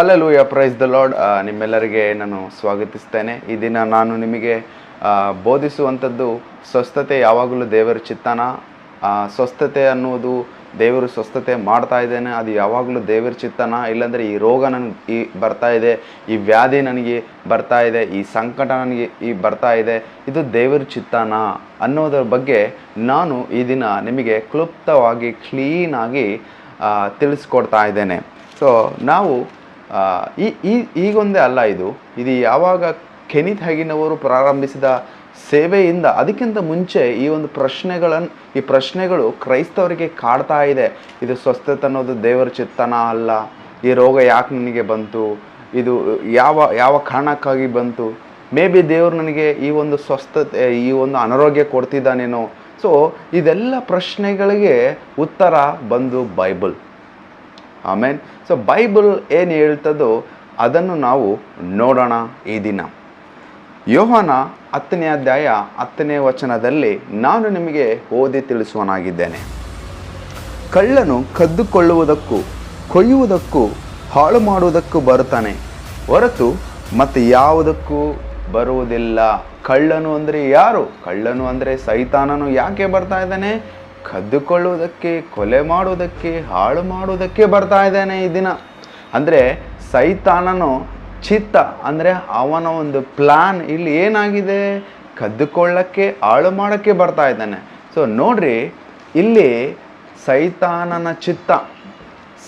Hallelujah praise the Lord ನಿಮ್ಮೆಲ್ಲರಿಗೆ ನಾನು ಸ್ವಾಗತಿಸ್ತೇನೆ. ಈ ದಿನ ನಾನು ನಿಮಗೆ ಬೋಧಿಸುವಂಥದ್ದು ಸ್ವಸ್ಥತೆ, ಯಾವಾಗಲೂ ದೇವರ ಚಿತ್ತನ. ಸ್ವಸ್ಥತೆ ಅನ್ನುವುದು ದೇವರು ಸ್ವಸ್ಥತೆ ಮಾಡ್ತಾ ಇದ್ದೇನೆ. ಅದು ಯಾವಾಗಲೂ ದೇವರ ಚಿತ್ತನ. ಇಲ್ಲಾಂದರೆ ಈ ರೋಗ ನನಗೆ ಈ ಬರ್ತಾ ಇದೆ, ಈ ವ್ಯಾಧಿ ನನಗೆ ಬರ್ತಾ ಇದೆ, ಈ ಸಂಕಟ ನನಗೆ ಈ ಬರ್ತಾ ಇದೆ. ಇದು ದೇವರ ಚಿತ್ತನ ಅನ್ನೋದರ ಬಗ್ಗೆ ನಾನು ಈ ದಿನ ನಿಮಗೆ ಕ್ಲುಪ್ತವಾಗಿ ಕ್ಲೀನಾಗಿ ತಿಳಿಸ್ಕೊಡ್ತಾ ಇದ್ದೇನೆ. ಸೊ ನಾವು ಈ ಈ, ಈಗೊಂದೇ ಅಲ್ಲ ಇದು. ಇದು ಯಾವಾಗ ಕೆನಿತ್ ಹಗಿನವರು ಪ್ರಾರಂಭಿಸಿದ ಸೇವೆಯಿಂದ ಅದಕ್ಕಿಂತ ಮುಂಚೆ ಈ ಒಂದು ಪ್ರಶ್ನೆಗಳನ್ನು ಈ ಪ್ರಶ್ನೆಗಳು ಕ್ರೈಸ್ತವರಿಗೆ ಕಾಡ್ತಾ ಇದೆ. ಇದು ಸ್ವಸ್ಥತೆ ಅನ್ನೋದು ದೇವರ ಚಿತ್ತನ ಅಲ್ಲ. ಈ ರೋಗ ಯಾಕೆ ನನಗೆ ಬಂತು? ಇದು ಯಾವ ಯಾವ ಕಾರಣಕ್ಕಾಗಿ ಬಂತು? ಮೇ ಬಿ ದೇವರು ನನಗೆ ಈ ಒಂದು ಸ್ವಸ್ಥತೆ, ಈ ಒಂದು ಅನಾರೋಗ್ಯ ಕೊಡ್ತಿದ್ದಾನೇನೋ. ಸೊ, ಇದೆಲ್ಲ ಪ್ರಶ್ನೆಗಳಿಗೆ ಉತ್ತರ ಬಂದು ಬೈಬಲ್. ಆಮೇನ್. ಸೊ ಬೈಬಲ್ ಏನು ಹೇಳ್ತದೋ ಅದನ್ನು ನಾವು ನೋಡೋಣ ಈ ದಿನ. ಯೋಹಾನ ಹತ್ತನೇ ಅಧ್ಯಾಯ ಹತ್ತನೇ ವಚನದಲ್ಲಿ ನಾನು ನಿಮಗೆ ಓದಿ ತಿಳಿಸುವನಾಗಿದ್ದೇನೆ. ಕಳ್ಳನು ಕದ್ದುಕೊಳ್ಳುವುದಕ್ಕೂ, ಕೊಯ್ಯುವುದಕ್ಕೂ ಹಾಳು ಮಾಡುವುದಕ್ಕೂ ಬರುತ್ತಾನೆ. ಹೊರತು ಮತ್ತು ಯಾವುದಕ್ಕೂ ಬರುವುದಿಲ್ಲ. ಕಳ್ಳನು ಅಂದರೆ ಯಾರು? ಕಳ್ಳನು ಅಂದರೆ ಸೈತಾನನು ಯಾಕೆ ಬರ್ತಾ ಇದ್ದಾನೆ? ಕದ್ದುಕೊಳ್ಳುವುದಕ್ಕೆ, ಕೊಲೆ ಮಾಡುವುದಕ್ಕೆ, ಹಾಳು ಮಾಡುವುದಕ್ಕೆ ಬರ್ತಾ ಇದ್ದಾನೆ ಈ ದಿನ. ಅಂದರೆ ಸೈತಾನನು ಚಿತ್ತ, ಅಂದರೆ ಅವನ ಒಂದು ಪ್ಲಾನ್ ಇಲ್ಲಿ ಏನಾಗಿದೆ? ಕದ್ದುಕೊಳ್ಳೋಕ್ಕೆ, ಹಾಳು ಮಾಡೋಕ್ಕೆ ಬರ್ತಾ ಇದ್ದಾನೆ. ಸೊ ನೋಡ್ರಿ, ಇಲ್ಲಿ ಸೈತಾನನ ಚಿತ್ತ,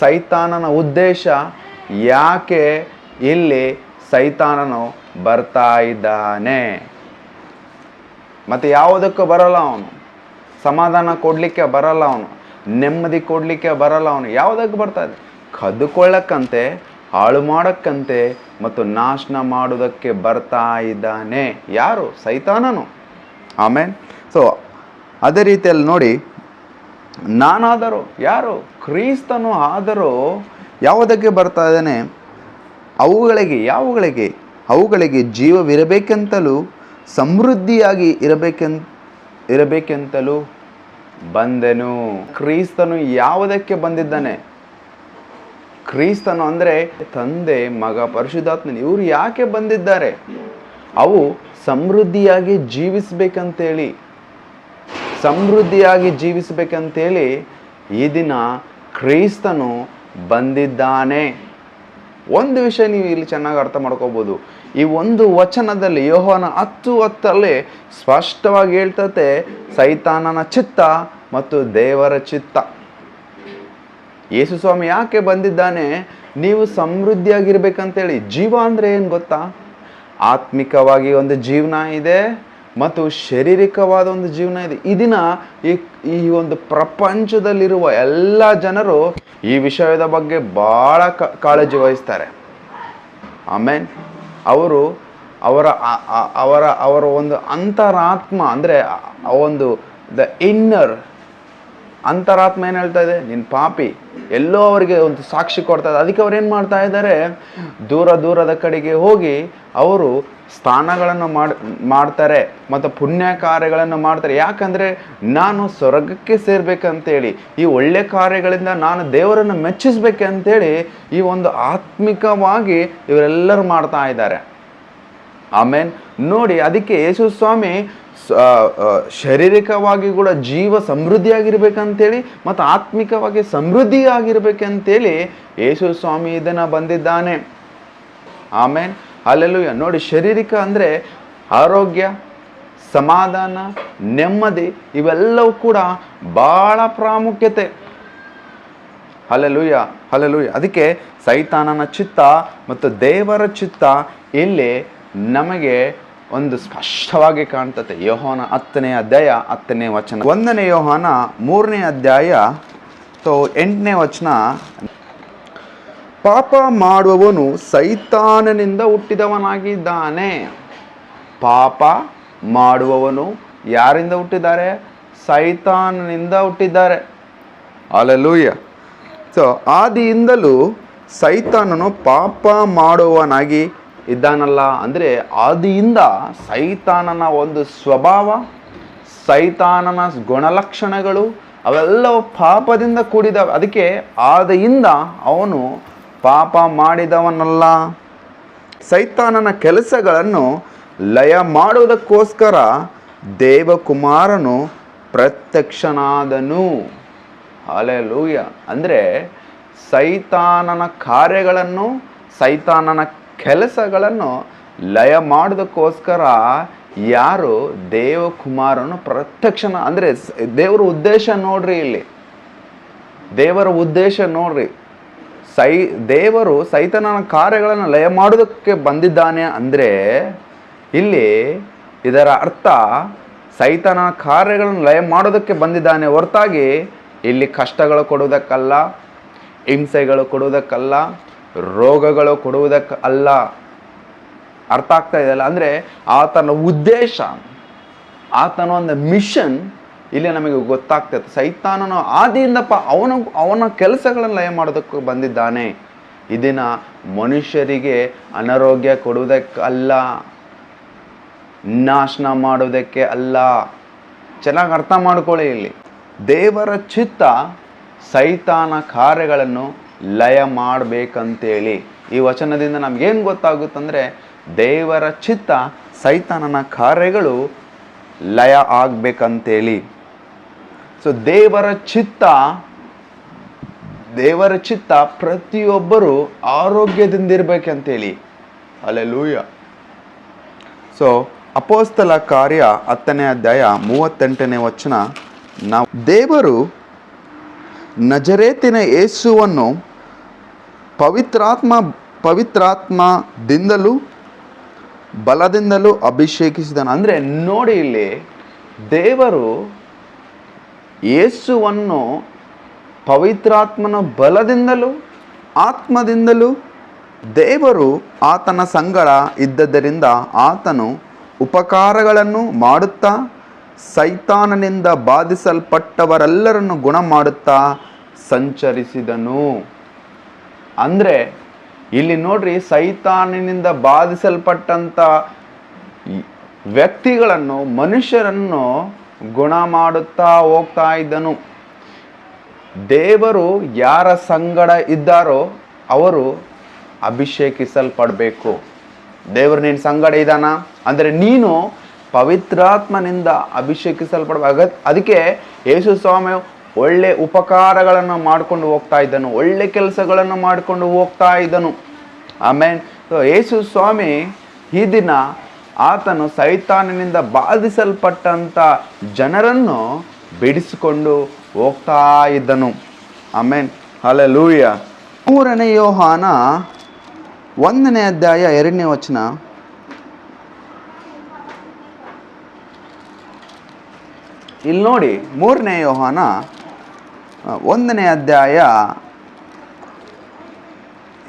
ಸೈತಾನನ ಉದ್ದೇಶ ಯಾಕೆ ಇಲ್ಲಿ ಸೈತಾನನು ಬರ್ತಾ ಇದ್ದಾನೆ? ಮತ್ತು ಯಾವುದಕ್ಕೂ ಬರಲ್ಲ ಅವನು. ಸಮಾಧಾನ ಕೊಡಲಿಕ್ಕೆ ಬರಲ್ಲ ಅವನು, ನೆಮ್ಮದಿ ಕೊಡಲಿಕ್ಕೆ ಬರಲ್ಲ ಅವನು. ಯಾವುದಕ್ಕೆ ಬರ್ತಾ ಇದೆ? ಕದ್ದುಕೊಳ್ಳಕ್ಕಂತೆ ಹಾಳು ಮಾಡೋಕ್ಕಂತೆ ಮತ್ತು ನಾಶನ ಮಾಡೋದಕ್ಕೆ ಬರ್ತಾ ಇದ್ದಾನೆ. ಯಾರು? ಸೈತಾನನು. ಆಮೇಲೆ ಸೊ ಅದೇ ರೀತಿಯಲ್ಲಿ ನೋಡಿ, ನಾನಾದರೂ, ಯಾರು? ಕ್ರೀಸ್ತನು ಆದರೂ ಯಾವುದಕ್ಕೆ ಬರ್ತಾ ಇದ್ದಾನೆ? ಅವುಗಳಿಗೆ, ಯಾವುಗಳಿಗೆ? ಅವುಗಳಿಗೆ ಜೀವವಿರಬೇಕೆಂತಲೂ, ಸಮೃದ್ಧಿಯಾಗಿ ಇರಬೇಕೆಂತ, ಇರಬೇಕೆಂತಲೂ ಬಂದೆನು. ಕ್ರೀಸ್ತನು ಯಾವುದಕ್ಕೆ ಬಂದಿದ್ದಾನೆ? ಕ್ರೀಸ್ತನು ಅಂದರೆ ತಂದೆ, ಮಗ, ಪರಿಶುದ್ಧಾತ್ಮನ ಇವರು ಯಾಕೆ ಬಂದಿದ್ದಾರೆ? ಅವು ಸಮೃದ್ಧಿಯಾಗಿ ಜೀವಿಸ್ಬೇಕಂತೇಳಿ. ಸಮೃದ್ಧಿಯಾಗಿ ಜೀವಿಸಬೇಕಂತೇಳಿ ಈ ದಿನ ಕ್ರೈಸ್ತನು ಬಂದಿದ್ದಾನೆ. ಒಂದು ವಿಷಯ ನೀವು ಇಲ್ಲಿ ಚೆನ್ನಾಗಿ ಅರ್ಥ ಮಾಡ್ಕೋಬೋದು. ಈ ಒಂದು ವಚನದಲ್ಲಿ ಯೋಹನ ಹತ್ತು ಹತ್ತಲ್ಲಿ ಸ್ಪಷ್ಟವಾಗಿ ಹೇಳ್ತತೆ, ಸೈತಾನನ ಚಿತ್ತ ಮತ್ತು ದೇವರ ಚಿತ್ತ. ಯೇಸು ಸ್ವಾಮಿ ಯಾಕೆ ಬಂದಿದ್ದಾನೆ? ನೀವು ಸಮೃದ್ಧಿಯಾಗಿರ್ಬೇಕಂತೇಳಿ. ಜೀವ ಅಂದರೆ ಏನು ಗೊತ್ತಾ? ಆತ್ಮಿಕವಾಗಿ ಒಂದು ಜೀವನ ಇದೆ ಮತ್ತು ಶಾರೀರಿಕವಾದ ಒಂದು ಜೀವನ ಇದೆ. ಈ ಈ ಈ ಒಂದು ಪ್ರಪಂಚದಲ್ಲಿರುವ ಎಲ್ಲ ಜನರು ಈ ವಿಷಯದ ಬಗ್ಗೆ ಭಾಳ ಕಾಳಜಿ ವಹಿಸ್ತಾರೆ. ಆಮೇನ್. ಅವರು ಅವರ ಅವರ ಅವರ ಒಂದು ಅಂತರಾತ್ಮ ಅಂದರೆ ಒಂದು ದ ಇನ್ನರ್ ಅಂತರಾತ್ಮ ಏನು ಹೇಳ್ತಾ ಇದೆ? ನಿನ್ನ ಪಾಪಿ. ಎಲ್ಲೋ ಅವರಿಗೆ ಒಂದು ಸಾಕ್ಷಿ ಕೊಡ್ತಾ ಇದೆ. ಅದಕ್ಕೆ ಅವ್ರು ಏನು ಮಾಡ್ತಾ ಇದ್ದಾರೆ? ದೂರ ದೂರದ ಕಡೆಗೆ ಹೋಗಿ ಅವರು ಸ್ಥಾನಗಳನ್ನು ಮಾಡಿ, ಮಾಡ್ತಾರೆ ಮತ್ತು ಪುಣ್ಯ ಕಾರ್ಯಗಳನ್ನು ಮಾಡ್ತಾರೆ. ಯಾಕಂದರೆ ನಾನು ಸ್ವರ್ಗಕ್ಕೆ ಸೇರ್ಬೇಕಂತೇಳಿ, ಈ ಒಳ್ಳೆ ಕಾರ್ಯಗಳಿಂದ ನಾನು ದೇವರನ್ನು ಮೆಚ್ಚಿಸ್ಬೇಕಂತೇಳಿ ಈ ಒಂದು ಆತ್ಮಿಕವಾಗಿ ಇವರೆಲ್ಲರೂ ಮಾಡ್ತಾ ಇದ್ದಾರೆ. ಆಮೇನ್ ನೋಡಿ, ಅದಕ್ಕೆ ಯೇಸು ಸ್ವಾಮಿ ಶಾರೀರಿಕವಾಗಿ ಕೂಡ ಜೀವ ಸಮೃದ್ಧಿಯಾಗಿರ್ಬೇಕಂತೇಳಿ ಮತ್ತು ಆತ್ಮಿಕವಾಗಿ ಸಮೃದ್ಧಿಯಾಗಿರ್ಬೇಕಂತೇಳಿ ಯೇಸು ಸ್ವಾಮಿ ಇದನ್ನು ಬಂದಿದ್ದಾನೆ. ಆಮೇಲೆ ಅಲ್ಲೆಲ್ಲೂ ನೋಡಿ ಶಾರೀರಿಕ ಅಂದರೆ ಆರೋಗ್ಯ, ಸಮಾಧಾನ, ನೆಮ್ಮದಿ ಇವೆಲ್ಲವೂ ಕೂಡ ಭಾಳ ಪ್ರಾಮುಖ್ಯತೆ. ಅಲ್ಲೆಲ್ಲೂಯ್ಯ ಅಲ್ಲೆಲ್ಲೂಯ್ಯ ಅದಕ್ಕೆ ಸೈತಾನನ ಚಿತ್ತ ಮತ್ತು ದೇವರ ಚಿತ್ತ ಇಲ್ಲಿ ನಮಗೆ ಒಂದು ಸ್ಪಷ್ಟವಾಗಿ ಕಾಣ್ತದೆ ಯೋಹಾನ ಹತ್ತನೇ ಅಧ್ಯಾಯ ಹತ್ತನೇ ವಚನ. ಒಂದನೇ ಯೋಹಾನ ಮೂರನೇ ಅಧ್ಯಾಯ ಸೊ ಎಂಟನೇ ವಚನ. ಪಾಪ ಮಾಡುವವನು ಸೈತಾನನಿಂದ ಹುಟ್ಟಿದವನಾಗಿದ್ದಾನೆ. ಪಾಪ ಮಾಡುವವನು ಯಾರಿಂದ ಹುಟ್ಟಿದ್ದಾರೆ? ಸೈತಾನನಿಂದ ಹುಟ್ಟಿದ್ದಾರೆ. ಅಲ್ಲೂಯ್ಯ ಸೊ ಆದಿಯಿಂದಲೂ ಸೈತಾನನು ಪಾಪ ಮಾಡುವವನಾಗಿ ಇದ್ದಾನಲ್ಲ ಅಂದರೆ ಆದಿಯಿಂದ ಸೈತಾನನ ಒಂದು ಸ್ವಭಾವ, ಸೈತಾನನ ಗುಣಲಕ್ಷಣಗಳು ಅವೆಲ್ಲವೂ ಪಾಪದಿಂದ ಕೂಡಿದವೆ. ಅದಕ್ಕೆ ಆದಿಯಿಂದ ಅವನು ಪಾಪ ಮಾಡಿದವನಲ್ಲ. ಸೈತಾನನ ಕೆಲಸಗಳನ್ನು ಲಯ ಮಾಡುವುದಕ್ಕೋಸ್ಕರ ದೇವಕುಮಾರನು ಪ್ರತ್ಯಕ್ಷನಾದನು. ಅಲೆಲೂಯ ಅಂದರೆ ಸೈತಾನನ ಕಾರ್ಯಗಳನ್ನು ಸೈತಾನನ ಕೆಲಸಗಳನ್ನು ಲಯ ಮಾಡೋದಕ್ಕೋಸ್ಕರ ಯಾರು ದೇವಕುಮಾರನು ಪ್ರತ್ಯಕ್ಷನ, ಅಂದರೆ ದೇವರ ಉದ್ದೇಶ ನೋಡ್ರಿ ಇಲ್ಲಿ. ದೇವರ ಉದ್ದೇಶ ನೋಡ್ರಿ. ಸೈ, ದೇವರು ಸೈತನನ ಕಾರ್ಯಗಳನ್ನು ಲಯ ಮಾಡೋದಕ್ಕೆ ಬಂದಿದ್ದಾನೆ ಅಂದರೆ ಇಲ್ಲಿ ಇದರ ಅರ್ಥ ಸೈತನ ಕಾರ್ಯಗಳನ್ನು ಲಯ ಮಾಡೋದಕ್ಕೆ ಬಂದಿದ್ದಾನೆ ಹೊರತಾಗಿ ಇಲ್ಲಿ ಕಷ್ಟಗಳು ಕೊಡುವುದಕ್ಕಲ್ಲ, ಹಿಂಸೆಗಳು ಕೊಡುವುದಕ್ಕಲ್ಲ ರೋಗಗಳು ಕೊಡುವುದಕ್ಕೆ ಅಲ್ಲ. ಅರ್ಥ ಆಗ್ತಾ ಇದೆಯಲ್ಲ? ಅಂದರೆ ಆತನ ಉದ್ದೇಶ, ಆತನ ಒಂದು ಮಿಷನ್ ಇಲ್ಲಿ ನಮಗೆ ಗೊತ್ತಾಗ್ತೈತೆ ಸೈತಾನನ ಆದಿಯಿಂದ ಪ ಅವನ ಅವನ ಕೆಲಸಗಳನ್ನು ಲಯ ಮಾಡೋದಕ್ಕೆ ಬಂದಿದ್ದಾನೆ. ಇದನ್ನ ಮನುಷ್ಯರಿಗೆ ಅನಾರೋಗ್ಯ ಕೊಡುವುದಕ್ಕೆ ಅಲ್ಲ. ನಾಶನ ಮಾಡುವುದಕ್ಕೆ ಅಲ್ಲ. ಚೆನ್ನಾಗಿ ಅರ್ಥ ಮಾಡ್ಕೊಳ್ಳಿ ಇಲ್ಲಿ. ದೇವರ ಚಿತ್ತ ಸೈತಾನ ಕಾರ್ಯಗಳನ್ನು ಲಯ ಮಾಡಬೇಕಂತೇಳಿ ಈ ವಚನದಿಂದ ನಮಗೇನು ಗೊತ್ತಾಗುತ್ತಂದರೆ ದೇವರ ಚಿತ್ತ ಸೈತಾನನ ಕಾರ್ಯಗಳು ಲಯ ಆಗಬೇಕಂತೇಳಿ. ಸೊ ದೇವರ ಚಿತ್ತ ದೇವರ ಚಿತ್ತ ಪ್ರತಿಯೊಬ್ಬರು ಆರೋಗ್ಯದಿಂದಿರ್ಬೇಕಂತೇಳಿ ಲೂಯ ಸೊ ಅಪೋಸ್ತಲ ಕಾರ್ಯ ಹತ್ತನೇ ಅಧ್ಯಾಯ ಮೂವತ್ತೆಂಟನೇ ವಚನ. ನಾವು ದೇವರು ನಜರೇತಿನ ಯೇಸುವನ್ನು ಪವಿತ್ರಾತ್ಮ, ಪವಿತ್ರಾತ್ಮದಿಂದಲೂ, ಬಲದಿಂದಲೂ ಅಭಿಷೇಕಿಸಿದನು. ಅಂದರೆ ನೋಡಿ ಇಲ್ಲಿ, ದೇವರು ಯೇಸುವನ್ನು ಪವಿತ್ರಾತ್ಮನ ಬಲದಿಂದಲೂ, ಆತ್ಮದಿಂದಲೂ, ದೇವರು ಆತನ ಸಂಗಡ ಇದ್ದದರಿಂದ ಆತನು ಉಪಕಾರಗಳನ್ನು ಮಾಡುತ್ತಾ ಸೈತಾನನಿಂದ ಬಾಧಿಸಲ್ಪಟ್ಟವರೆಲ್ಲರನ್ನು ಗುಣ ಮಾಡುತ್ತಾ ಸಂಚರಿಸಿದನು. ಅಂದರೆ, ಇಲ್ಲಿ ನೋಡ್ರಿ, ಸೈತಾನಿನಿಂದ ಬಾಧಿಸಲ್ಪಟ್ಟಂಥ ವ್ಯಕ್ತಿಗಳನ್ನು, ಮನುಷ್ಯರನ್ನು ಗುಣ ಮಾಡುತ್ತಾ ಹೋಗ್ತಾ ಇದ್ದನು. ದೇವರು ಯಾರ ಸಂಗಡ ಇದ್ದಾರೋ ಅವರು ಅಭಿಷೇಕಿಸಲ್ಪಡಬೇಕು. ದೇವರು ನಿನ್ನ ಸಂಗಡ ಇದ್ದಾನ? ಅಂದರೆ ನೀನು ಪವಿತ್ರಾತ್ಮನಿಂದ ಅಭಿಷೇಕಿಸಲ್ಪಡಬೇಕು ಅದಕ್ಕೆ ಯೇಸು ಸ್ವಾಮಿ ಒಳ್ಳೆ ಉಪಕಾರಗಳನ್ನು ಮಾಡಿಕೊಂಡು ಹೋಗ್ತಾ ಇದ್ದನು, ಒಳ್ಳೆ ಕೆಲಸಗಳನ್ನು ಮಾಡಿಕೊಂಡು ಹೋಗ್ತಾ ಇದ್ದನು. ಆಮೇನ್ ಯೇಸು ಸ್ವಾಮಿ ಈ ದಿನ ಆತನು ಸೈತಾನನಿಂದ ಬಾಧಿಸಲ್ಪಟ್ಟಂಥ ಜನರನ್ನು ಬಿಡಿಸಿಕೊಂಡು ಹೋಗ್ತಾ ಇದ್ದನು. ಆಮೇನ್ ಹಲಲೂಯ ಮೂರನೇ ಯೋಹಾನ ಒಂದನೇ ಅಧ್ಯಾಯ ಎರಡನೇ ವಚನ. ಇಲ್ಲಿ ನೋಡಿ ಮೂರನೇ ಯೋಹಾನ ಒಂದನೇ ಅಧ್ಯಾಯ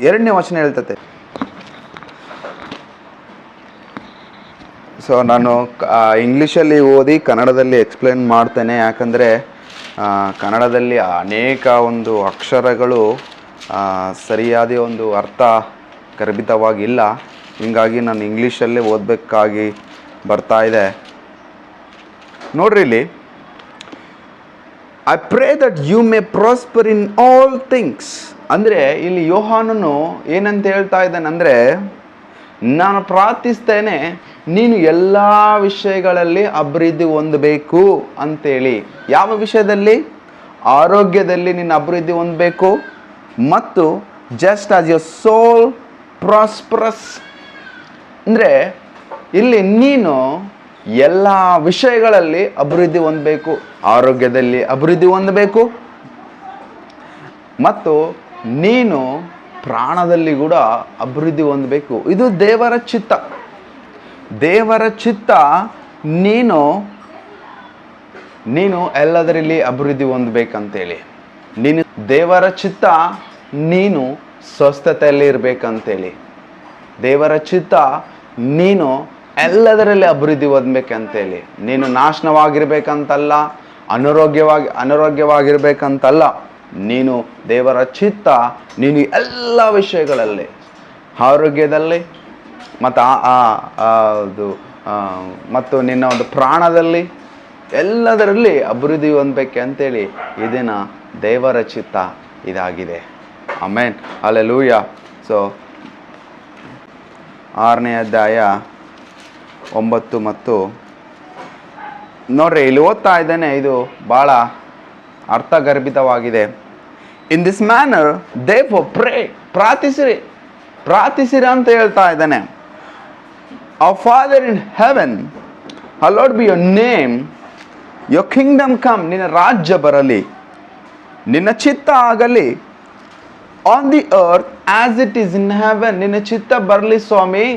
ಎರಡನೇ ವಚನ ಹೇಳ್ತತೆ. ಸೊ ನಾನು ಇಂಗ್ಲೀಷಲ್ಲಿ ಓದಿ ಕನ್ನಡದಲ್ಲಿ ಎಕ್ಸ್ಪ್ಲೇನ್ ಮಾಡ್ತೇನೆ. ಯಾಕಂದರೆ ಕನ್ನಡದಲ್ಲಿ ಅನೇಕ ಒಂದು ಅಕ್ಷರಗಳು ಸರಿಯಾದ ಒಂದು ಅರ್ಥ ಗರ್ಭಿತವಾಗಿಲ್ಲ. ಹೀಗಾಗಿ ನಾನು ಇಂಗ್ಲೀಷಲ್ಲೇ ಓದಬೇಕಾಗಿ ಬರ್ತಾ ಇದೆ. ನೋಡ್ರಿ ಇಲ್ಲಿ. I pray that you may prosper in all things ಅಂದರೆ ಇಲ್ಲಿ ಯೋಹಾನನು ಏನಂತ ಹೇಳ್ತಾ ಇದ್ದಾನೆ ಅಂದರೆ, ನಾನು ಪ್ರಾರ್ಥಿಸ್ತೇನೆ, ನೀನು ಎಲ್ಲ ವಿಷಯಗಳಲ್ಲಿ ಅಭಿವೃದ್ಧಿ ಹೊಂದಬೇಕು ಅಂತೇಳಿ. ಯಾವ ವಿಷಯದಲ್ಲಿ? ಆರೋಗ್ಯದಲ್ಲಿ ನೀನು ಅಭಿವೃದ್ಧಿ ಹೊಂದಬೇಕು ಮತ್ತು just as your soul prosperous ಅಂದರೆ, ಇಲ್ಲಿ ನೀನು ಎಲ್ಲ ವಿಷಯಗಳಲ್ಲಿ ಅಭಿವೃದ್ಧಿ ಹೊಂದಬೇಕು, ಆರೋಗ್ಯದಲ್ಲಿ ಅಭಿವೃದ್ಧಿ ಹೊಂದಬೇಕು. ಮತ್ತು ನೀನು ಪ್ರಾಣದಲ್ಲಿ ಕೂಡ ಅಭಿವೃದ್ಧಿ ಹೊಂದಬೇಕು. ಇದು ದೇವರ ಚಿತ್ತ. ದೇವರ ಚಿತ್ತ ನೀನು ನೀನು ಎಲ್ಲದರಲ್ಲಿ ಅಭಿವೃದ್ಧಿ ಹೊಂದಬೇಕಂತೇಳಿ. ನೀನು, ದೇವರ ಚಿತ್ತ ನೀನು ಸ್ವಸ್ಥತೆಯಲ್ಲಿ ಇರಬೇಕಂತೇಳಿ ದೇವರ ಚಿತ್ತ ನೀನು ಎಲ್ಲದರಲ್ಲಿ ಅಭಿವೃದ್ಧಿ ಹೊಂದಬೇಕಂತೇಳಿ. ನೀನು ನಾಶನವಾಗಿರ್ಬೇಕಂತಲ್ಲ, ಅನಾರೋಗ್ಯವಾಗಿ, ಅನಾರೋಗ್ಯವಾಗಿರ್ಬೇಕಂತಲ್ಲ, ನೀನು ದೇವರ ಚಿತ್ತ, ನೀನು ಎಲ್ಲ ವಿಷಯಗಳಲ್ಲಿ, ಆರೋಗ್ಯದಲ್ಲಿ, ಮತ್ತು ಆ ಅದು ಮತ್ತು ನಿನ್ನ ಒಂದು ಪ್ರಾಣದಲ್ಲಿ ಎಲ್ಲದರಲ್ಲಿ ಅಭಿವೃದ್ಧಿ ಹೊಂದಬೇಕೆ ಅಂತೇಳಿ ಇದನ್ನ ದೇವರ ಚಿತ್ತ ಇದಾಗಿದೆ. ಆಮೇನ್. ಅಲ್ಲೆ ಲೂಯ ಸೊ ಆರನೇ ಅಧ್ಯಾಯ. ಒಂಬತ್ತು ಮತ್ತು ನೋಡ್ರಿ, ಇಲ್ಲಿ ಓದ್ತಾ ಇದ್ದೇನೆ, ಇದು ಭಾಳ ಅರ್ಥಗರ್ಭಿತವಾಗಿದೆ. In this manner they pray ಪ್ರಾರ್ಥಿಸಿರಿ ಪ್ರಾರ್ಥಿಸಿರಿ ಅಂತ ಹೇಳ್ತಾ ಇದ್ದಾನೆ. A father in heaven hallowed be your name your kingdom come ನಿನ್ನ ರಾಜ್ಯ ಬರಲಿ. ನಿನ್ನ ಚಿತ್ತ ಆಗಲಿ. On the earth as it is in heaven ನಿನ್ನ ಚಿತ್ತ ಬರಲಿ, ಸ್ವಾಮಿ.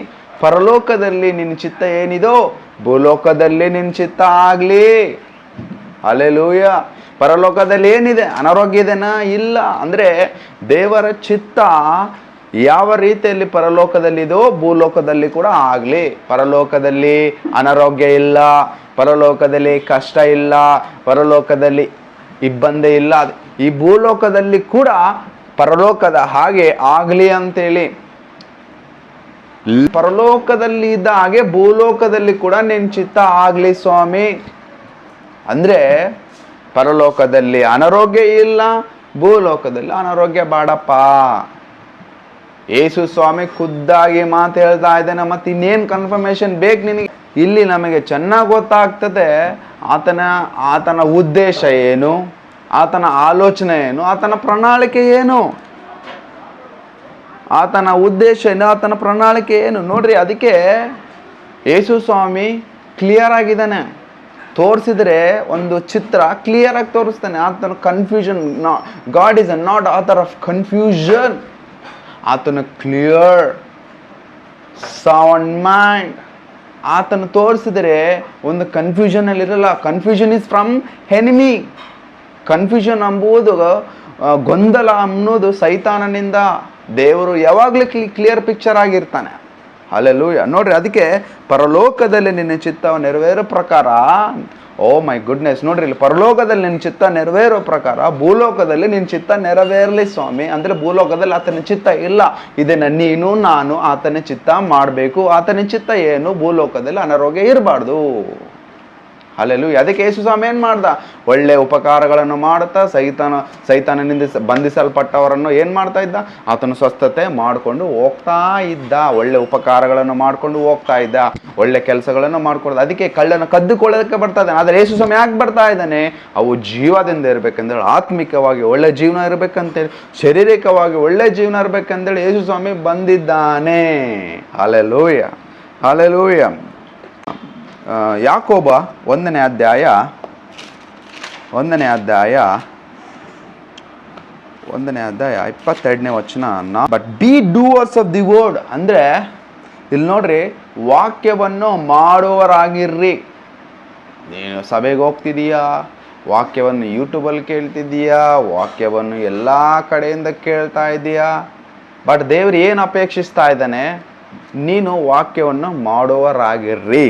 ಪರಲೋಕದಲ್ಲಿ ನಿನ್ನ ಚಿತ್ತ ಏನಿದೋ, ಭೂಲೋಕದಲ್ಲಿ ನಿನ್ನ ಚಿತ್ತ ಆಗಲಿ. ಅಲೆಲೂಯ ಪರಲೋಕದಲ್ಲಿ ಏನಿದೆ? ಅನಾರೋಗ್ಯ ಇದೆನಾ? ಇಲ್ಲ. ಅಂದರೆ ದೇವರ ಚಿತ್ತ ಯಾವ ರೀತಿಯಲ್ಲಿ ಪರಲೋಕದಲ್ಲಿದೋ, ಭೂಲೋಕದಲ್ಲಿ ಕೂಡ ಆಗಲಿ. ಪರಲೋಕದಲ್ಲಿ ಅನಾರೋಗ್ಯ ಇಲ್ಲ, ಪರಲೋಕದಲ್ಲಿ ಕಷ್ಟ ಇಲ್ಲ, ಪರಲೋಕದಲ್ಲಿ ಇಬ್ಬಂದಿ ಇಲ್ಲ. ಈ ಭೂಲೋಕದಲ್ಲಿ ಕೂಡ ಪರಲೋಕದ ಹಾಗೆ ಆಗಲಿ ಅಂತೇಳಿ. ಪರಲೋಕದಲ್ಲಿ ಇದ್ದ ಹಾಗೆ ಭೂಲೋಕದಲ್ಲಿ ಕೂಡ ನಿನ್ ಚಿತ್ತ ಆಗ್ಲಿ ಸ್ವಾಮಿ. ಅಂದ್ರೆ ಪರಲೋಕದಲ್ಲಿ ಅನಾರೋಗ್ಯ ಇಲ್ಲ, ಭೂಲೋಕದಲ್ಲಿ ಅನಾರೋಗ್ಯ ಬಾಡಪ್ಪ. ಯೇಸು ಸ್ವಾಮಿ ಖುದ್ದಾಗಿ ಮಾತು ಹೇಳ್ತಾ ಇದ್ದಾನೆ, ಮತ್ತೆ ಇನ್ನೇನು ಕನ್ಫರ್ಮೇಶನ್ ಬೇಕು ನಿನಗೆ? ಇಲ್ಲಿ ನಮಗೆ ಚೆನ್ನಾಗಿ ಗೊತ್ತಾಗ್ತದೆ, ಆತನ ಆತನ ಉದ್ದೇಶ ಏನು, ಆತನ ಆಲೋಚನೆ ಏನು, ಆತನ ಪ್ರಣಾಳಿಕೆ ಏನು? ಆತನ ಉದ್ದೇಶ ಏನು ಆತನ ಪ್ರಣಾಳಿಕೆ ಏನು? ನೋಡ್ರಿ, ಅದಕ್ಕೆ ಯೇಸು ಸ್ವಾಮಿ ಕ್ಲಿಯರ್ ಆಗಿದ್ದಾನೆ. ತೋರಿಸಿದ್ರೆ ಒಂದು ಚಿತ್ರ ಕ್ಲಿಯರ್ ಆಗಿ ತೋರಿಸ್ತಾನೆ. ಆತನ confusion God is a not author of confusion ಆತನ ಕ್ಲಿಯರ್ ಸೌಂಡ್ ಮೈಂಡ್ ಆತನ ತೋರಿಸಿದರೆ ಒಂದು ಕನ್ಫ್ಯೂಷನ್ ಅಲ್ಲಿ ಇರಲ್ಲ confusion is from enemy confusion ಎಂಬುದು ಗೊಂದಲ ಅನ್ನೋದು ಸೈತಾನನಿಂದ ದೇವರು ಯಾವಾಗಲೂ ಕ್ಲಿಯರ್ ಪಿಕ್ಚರ್ ಆಗಿರ್ತಾನೆ. ಅಲ್ಲೆಲ್ಲೂ ನೋಡ್ರಿ, ಅದಕ್ಕೆ ಪರಲೋಕದಲ್ಲಿ ನಿನ್ನ ಚಿತ್ತ ನೆರವೇರೋ ಪ್ರಕಾರ ಓ ಮೈ ಗುಡ್ನೆಸ್ ನೋಡ್ರಿ, ಇಲ್ಲಿ ಪರಲೋಕದಲ್ಲಿ ನಿನ್ನ ಚಿತ್ತ ನೆರವೇರೋ ಪ್ರಕಾರ, ಭೂಲೋಕದಲ್ಲಿ ನಿನ್ನ ಚಿತ್ತ ನೆರವೇರಲಿ ಸ್ವಾಮಿ. ಅಂದರೆ ಭೂಲೋಕದಲ್ಲಿ ಆತನ ಚಿತ್ತ ಇಲ್ಲ. ಇದನ್ನು ನೀನು, ನಾನು ಆತನ ಚಿತ್ತ ಮಾಡಬೇಕು. ಆತನ ಚಿತ್ತ ಏನು? ಭೂಲೋಕದಲ್ಲಿ ಅನಾರೋಗ್ಯ ಇರಬಾರ್ದು. ಅಲ್ಲೆಲ್ಲೂ ಅದಕ್ಕೆ ಯೇಸು ಸ್ವಾಮಿ ಏನು ಮಾಡ್ದ? ಒಳ್ಳೆ ಉಪಕಾರಗಳನ್ನು ಮಾಡುತ್ತಾ ಸೈತಾನ, ಸೈತಾನನಿಂದ ಬಂಧಿಸಲ್ಪಟ್ಟವರನ್ನು ಏನು ಮಾಡ್ತಾ ಇದ್ದ? ಆತನು ಸ್ವಸ್ಥತೆ ಮಾಡಿಕೊಂಡು ಹೋಗ್ತಾ ಇದ್ದ. ಒಳ್ಳೆ ಉಪಕಾರಗಳನ್ನು ಮಾಡಿಕೊಂಡು ಹೋಗ್ತಾ ಇದ್ದ. ಒಳ್ಳೆ ಕೆಲಸಗಳನ್ನು ಮಾಡ್ಕೊಡ್ದ ಅದಕ್ಕೆ ಕಳ್ಳನ ಕದ್ದುಕೊಳ್ಳೋದಕ್ಕೆ ಬರ್ತಾ ಇದ್ದಾನೆ. ಆದರೆ ಯೇಸು ಸ್ವಾಮಿ ಯಾಕೆ ಬರ್ತಾ ಇದ್ದಾನೆ? ಅವು ಜೀವದಿಂದ ಇರಬೇಕಂದೇಳಿ ಆತ್ಮಿಕವಾಗಿ ಒಳ್ಳೆ ಜೀವನ ಇರಬೇಕಂತೇಳಿ, ಶಾರೀರಿಕವಾಗಿ ಒಳ್ಳೆ ಜೀವನ ಇರಬೇಕಂತೇಳಿ ಯೇಸು ಸ್ವಾಮಿ ಬಂದಿದ್ದಾನೆ. ಅಲೆಲೂಯ ಅಲೆಲೂಯ ಯಾಕೋಬ ಒಂದನೇ ಅಧ್ಯಾಯ ಒಂದನೇ ಅಧ್ಯಾಯ ಒಂದನೇ ಅಧ್ಯಾಯ ಇಪ್ಪತ್ತೆರಡನೇ ವಚನ. But be doers of the word ಅಂದರೆ, ಇಲ್ಲಿ ನೋಡ್ರಿ, ವಾಕ್ಯವನ್ನು ಮಾಡುವವರಾಗಿರ್ರಿ ನೀನು ಸಭೆಗೆ ಹೋಗ್ತಿದೀಯಾ? ವಾಕ್ಯವನ್ನು ಯೂಟ್ಯೂಬಲ್ಲಿ ಕೇಳ್ತಿದ್ದೀಯಾ ವಾಕ್ಯವನ್ನು ಎಲ್ಲ ಕಡೆಯಿಂದ ಕೇಳ್ತಾ ಇದ್ದೀಯಾ ಬಟ್ ದೇವ್ರು ಏನು ಅಪೇಕ್ಷಿಸ್ತಾ ಇದ್ದಾನೆ? ನೀನು ವಾಕ್ಯವನ್ನು ಮಾಡುವವರಾಗಿರ್ರಿ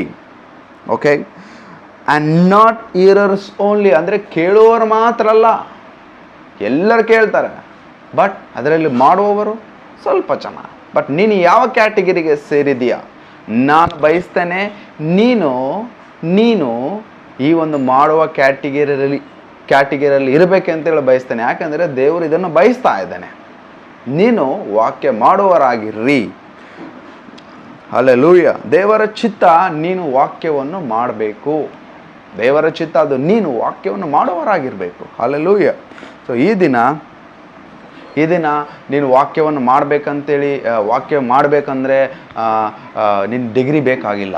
okay and not hearers only ಅಂದರೆ ಕೇಳುವವರು ಮಾತ್ರ ಅಲ್ಲ, ಎಲ್ಲರೂ ಕೇಳ್ತಾರೆ. ಬಟ್ ಅದರಲ್ಲಿ ಮಾಡುವವರು ಸ್ವಲ್ಪ ಜನ. ಬಟ್ ನೀನು ಯಾವ ಕ್ಯಾಟಗಿರಿಗೆ ಸೇರಿದೆಯಾ ನಾನು ಬಯಸ್ತೇನೆ, ನೀನು ನೀನು ಈ ಒಂದು ಮಾಡುವ ಕ್ಯಾಟಗಿರಿಯಲ್ಲಿ ಕ್ಯಾಟಗಿರಿಯಲ್ಲಿ ಇರಬೇಕಂತೇಳಿ ಬಯಸ್ತೇನೆ. ಯಾಕಂದರೆ ದೇವರು ಇದನ್ನು ಬಯಸ್ತಾ ಇದ್ದಾನೆ. ನೀನು ವಾಕ್ಯ ಮಾಡುವವರಾಗಿರ್ರಿ. ಅಲ್ಲೆಲೂಯ ದೇವರ ಚಿತ್ತ ನೀನು ವಾಕ್ಯವನ್ನು ಮಾಡಬೇಕು. ದೇವರ ಚಿತ್ತ ಅದು ನೀನು ವಾಕ್ಯವನ್ನು ಮಾಡುವವರಾಗಿರಬೇಕು. ಅಲ್ಲೆಲೂಯ ಸೊ ಈ ದಿನ ಈ ದಿನ ನೀನು ವಾಕ್ಯವನ್ನು ಮಾಡಬೇಕಂತೇಳಿ ವಾಕ್ಯ ಮಾಡಬೇಕಂದ್ರೆ ನಿನ್ನ ಡಿಗ್ರಿ ಬೇಕಾಗಿಲ್ಲ.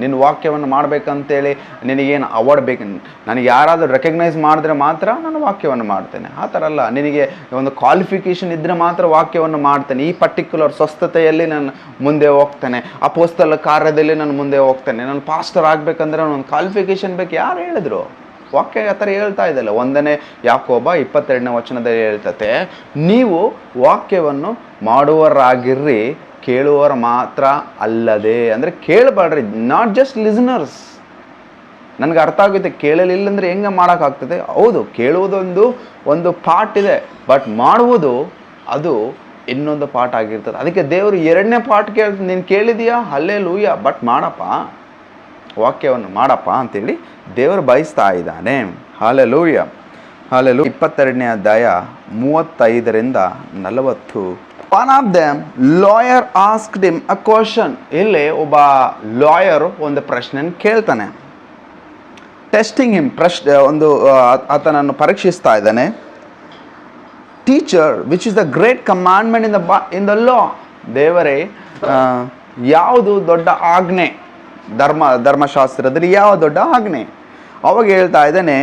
ನಿನ್ನ ವಾಕ್ಯವನ್ನು ಮಾಡಬೇಕಂತೇಳಿ ನಿನಗೇನು ಅವಾರ್ಡ್ ಬೇಕು? ನನಗೆ ಯಾರಾದರೂ ರೆಕಗ್ನೈಸ್ ಮಾಡಿದ್ರೆ ಮಾತ್ರ ನಾನು ವಾಕ್ಯವನ್ನು ಮಾಡ್ತೇನೆ. ಆ ಥರ ಅಲ್ಲ, ನಿನಗೆ ಒಂದು ಕ್ವಾಲಿಫಿಕೇಷನ್ ಇದ್ದರೆ ಮಾತ್ರ ವಾಕ್ಯವನ್ನು ಮಾಡ್ತೇನೆ. ಈ ಪರ್ಟಿಕ್ಯುಲರ್ ಸ್ವಸ್ಥತೆಯಲ್ಲಿ ನಾನು ಮುಂದೆ ಹೋಗ್ತೇನೆ. ಅಪೋಸ್ತಲ ಕಾರ್ಯದಲ್ಲಿ ನಾನು ಮುಂದೆ ಹೋಗ್ತೇನೆ. ನಾನು ಪಾಸ್ಟರ್ ಆಗಬೇಕಂದ್ರೆ ಒಂದು ಕ್ವಾಲಿಫಿಕೇಷನ್ ಬೇಕು. ಯಾರು ಹೇಳಿದ್ರು? ವಾಕ್ಯ ಆ ಥರ ಹೇಳ್ತಾ ಇದ್ದಲ್ಲ. ಒಂದನೇ ಯಾಕೋಬ ಇಪ್ಪತ್ತೆರಡನೇ ವಚನದಲ್ಲಿ ಹೇಳ್ತತೆ, ನೀವು ವಾಕ್ಯವನ್ನು ಮಾಡುವವರಾಗಿರ್ರಿ ಕೇಳುವವರ ಮಾತ್ರ ಅಲ್ಲದೆ, ಅಂದರೆ ಕೇಳಬೇಡ್ರಿ ನಾಟ್ ಜಸ್ಟ್ ಲಿಸನರ್ಸ್ ನನಗೆ ಅರ್ಥ ಆಗುತ್ತೆ, ಕೇಳಲಿಲ್ಲ ಅಂದರೆ ಹೆಂಗೆ ಮಾಡೋಕ್ಕಾಗ್ತದೆ ಹೌದು, ಕೇಳುವುದೊಂದು ಒಂದು ಪಾರ್ಟ್ ಇದೆ ಬಟ್ ಮಾಡುವುದು ಅದು ಇನ್ನೊಂದು ಪಾಠ ಆಗಿರ್ತದೆ. ಅದಕ್ಕೆ ದೇವರು ಎರಡನೇ ಪಾರ್ಟ್ ಕೇಳ್, ನೀನು ಕೇಳಿದೀಯಾ? ಅಲ್ಲೇ ಲೂಯ ಬಟ್ ಮಾಡಪ್ಪ, ವಾಕ್ಯವನ್ನು ಮಾಡಪ್ಪ ಅಂತೇಳಿ ದೇವರು ಬಯಸ್ತಾ ಇದ್ದಾನೆ. ಹಾಲೆ ಲೂಯ ಹಾಲೆ ಲೂ ಇಪ್ಪತ್ತೆರಡನೇ ಅಧ್ಯಾಯ ಮೂವತ್ತೈದರಿಂದ ನಲವತ್ತು one of them lawyer asked him a question ಇಲ್ಲಿ ಒಬ್ಬ ಲಾಯರ್ ಒಂದು ಪ್ರಶ್ನೆ ಕೇಳ್ತಾನೆ. ಟೆಸ್ಟಿಂಗ್ ಹಿಮ್ ಪ್ರಶ್ನೆ, ಒಂದು ಆತನನ್ನು ಪರೀಕ್ಷಿಸ್ತಾ ಇದ್ದಾನೆ. Teacher which is the great commandment in the ಬಾ ಇನ್ ದ ಲಾ ದೇವರೇ ಯಾವುದು ದೊಡ್ಡ ಆಜ್ಞೆ? ಧರ್ಮ, ಧರ್ಮಶಾಸ್ತ್ರದಲ್ಲಿ ಯಾವ ದೊಡ್ಡ ಆಜ್ಞೆ? ಅವಾಗ ಹೇಳ್ತಾ ಇದ್ದಾನೆ,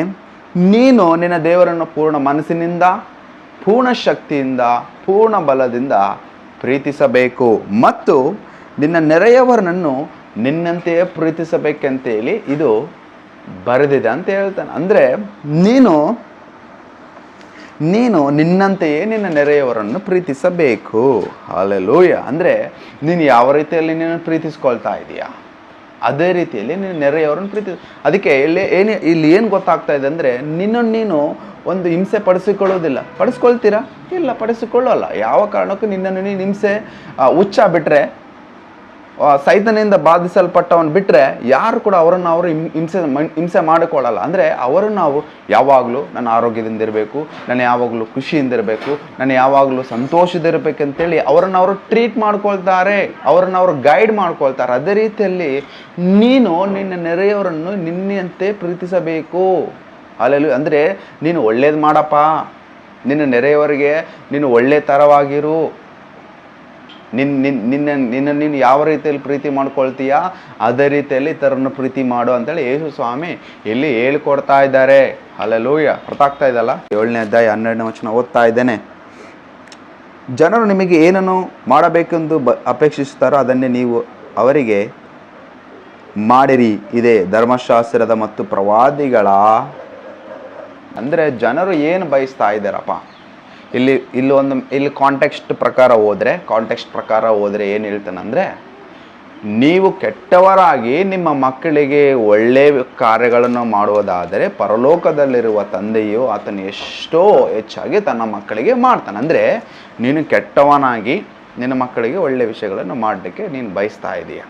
ನೀನು ನಿನ್ನ ದೇವರನ್ನು ಪೂರ್ಣ ಮನಸ್ಸಿನಿಂದ ಪೂರ್ಣ ಶಕ್ತಿಯಿಂದ, ಪೂರ್ಣ ಬಲದಿಂದ ಪ್ರೀತಿಸಬೇಕು. ಮತ್ತು ನಿನ್ನ ನೆರೆಯವರನ್ನು ನಿನ್ನಂತೆಯೇ ಪ್ರೀತಿಸಬೇಕಂತೇಳಿ ಇದು ಬರೆದಿದೆ ಅಂತ ಹೇಳ್ತಾನೆ. ಅಂದರೆ ನೀನು ನೀನು ನಿನ್ನಂತೆಯೇ ನಿನ್ನ ನೆರೆಯವರನ್ನು ಪ್ರೀತಿಸಬೇಕು. ಅಲ್ಲೆಲೂಯ ಅಂದರೆ ನೀನು ಯಾವ ರೀತಿಯಲ್ಲಿ ನೀನು ಪ್ರೀತಿಸ್ಕೊಳ್ತಾ ಇದೀಯಾ? ಅದೇ ರೀತಿಯಲ್ಲಿ ನೀನು ನೆರೆಯವರನ್ನು ಪ್ರೀತಿ ಅದಕ್ಕೆ ಇಲ್ಲಿ ಏನು ಇಲ್ಲಿ ಏನು ಗೊತ್ತಾಗ್ತಾ ಇದೆ ಅಂದರೆ ನಿನ್ನನ್ನು ನೀನು ಒಂದು ಹಿಂಸೆ ಪಡಿಸಿಕೊಳ್ಳೋದಿಲ್ಲ ಪಡಿಸ್ಕೊಳ್ತೀರಾ? ಇಲ್ಲ, ಪಡಿಸಿಕೊಳ್ಳೋಲ್ಲ. ಯಾವ ಕಾರಣಕ್ಕೂ ನಿನ್ನನ್ನು ನೀನು ಹಿಂಸೆ ಹುಚ್ಚ ಬಿಟ್ಟರೆ ಸೈತನಿಂದ ಬಾಧಿಸಲ್ಪಟ್ಟವನು ಬಿಟ್ಟರೆ ಯಾರು ಕೂಡ ಅವರನ್ನು ಅವರು ಹಿಂಸೆ ಹಿಂಸೆ ಮಾಡಿಕೊಳ್ಳಲ್ಲ. ಅಂದರೆ ಅವರನ್ನು ನಾವು ಯಾವಾಗಲೂ ನನ್ನ ಆರೋಗ್ಯದಿಂದ ಇರಬೇಕು, ನಾನು ಯಾವಾಗಲೂ ಖುಷಿಯಿಂದ ಇರಬೇಕು, ನಾನು ಯಾವಾಗಲೂ ಸಂತೋಷದಿರಬೇಕಂತೇಳಿ ಅವರನ್ನು ಅವರು ಟ್ರೀಟ್ ಮಾಡ್ಕೊಳ್ತಾರೆ, ಅವರನ್ನು ಅವರು ಗೈಡ್ ಮಾಡ್ಕೊಳ್ತಾರೆ. ಅದೇ ರೀತಿಯಲ್ಲಿ ನೀನು ನಿನ್ನ ನೆರೆಯವರನ್ನು ನಿನ್ನೆಯಂತೆ ಪ್ರೀತಿಸಬೇಕು. ಅಲ್ಲಲ್ಲಿ ಅಂದರೆ ನೀನು ಒಳ್ಳೇದು ಮಾಡಪ್ಪ. ನಿನ್ನ ನೆರೆಯವರಿಗೆ ನೀನು ಒಳ್ಳೆ ಥರವಾಗಿರು ನಿನ್ನ ನಿನ್ನ ನಿನ್ನ ನೀನು ಯಾವ ರೀತಿಯಲ್ಲಿ ಪ್ರೀತಿ ಮಾಡ್ಕೊಳ್ತೀಯಾ? ಅದೇ ರೀತಿಯಲ್ಲಿ ಇತರನ್ನು ಪ್ರೀತಿ ಮಾಡು ಅಂತೇಳಿ ಯೇಸು ಸ್ವಾಮಿ ಇಲ್ಲಿ ಹೇಳ್ಕೊಡ್ತಾ ಇದ್ದಾರೆ. ಅಲ್ಲೆಲ್ಲೂಯ ಅರ್ಥ ಆಗ್ತಾ ಇದಲ್ಲ ಏಳನೇ ಅಧ್ಯಾಯ ಹನ್ನೆರಡನೇ ವಚನ ಓದ್ತಾ ಇದ್ದೇನೆ. ಜನರು ನಿಮಗೆ ಏನನ್ನು ಮಾಡಬೇಕೆಂದು ಬ ಅಪೇಕ್ಷಿಸುತ್ತಾರೋ ಅದನ್ನೇ ನೀವು ಅವರಿಗೆ ಮಾಡಿರಿ. ಇದೆ ಧರ್ಮಶಾಸ್ತ್ರದ ಮತ್ತು ಪ್ರವಾದಿಗಳ, ಅಂದರೆ ಜನರು ಏನು ಬಯಸ್ತಾ ಇದ್ದಾರಪ್ಪ? ಇಲ್ಲಿ ಇಲ್ಲಿ ಒಂದು, ಇಲ್ಲಿ ಕಾಂಟೆಕ್ಸ್ಟ್ ಪ್ರಕಾರ ಹೋದರೆ ಕಾಂಟೆಕ್ಸ್ಟ್ ಪ್ರಕಾರ ಹೋದರೆ ಏನು ಹೇಳ್ತಾನಂದರೆ, ನೀವು ಕೆಟ್ಟವರಾಗಿ ನಿಮ್ಮ ಮಕ್ಕಳಿಗೆ ಒಳ್ಳೆಯ ಕಾರ್ಯಗಳನ್ನು ಮಾಡುವುದಾದರೆ ಪರಲೋಕದಲ್ಲಿರುವ ತಂದೆಯು ಆತನು ಎಷ್ಟೋ ಹೆಚ್ಚಾಗಿ ತನ್ನ ಮಕ್ಕಳಿಗೆ ಮಾಡ್ತಾನೆ. ಅಂದರೆ ನೀನು ಕೆಟ್ಟವನಾಗಿ ನಿನ್ನ ಮಕ್ಕಳಿಗೆ ಒಳ್ಳೆಯ ವಿಷಯಗಳನ್ನು ಮಾಡಲಿಕ್ಕೆ ನೀನು ಬಯಸ್ತಾ ಇದೀಯ?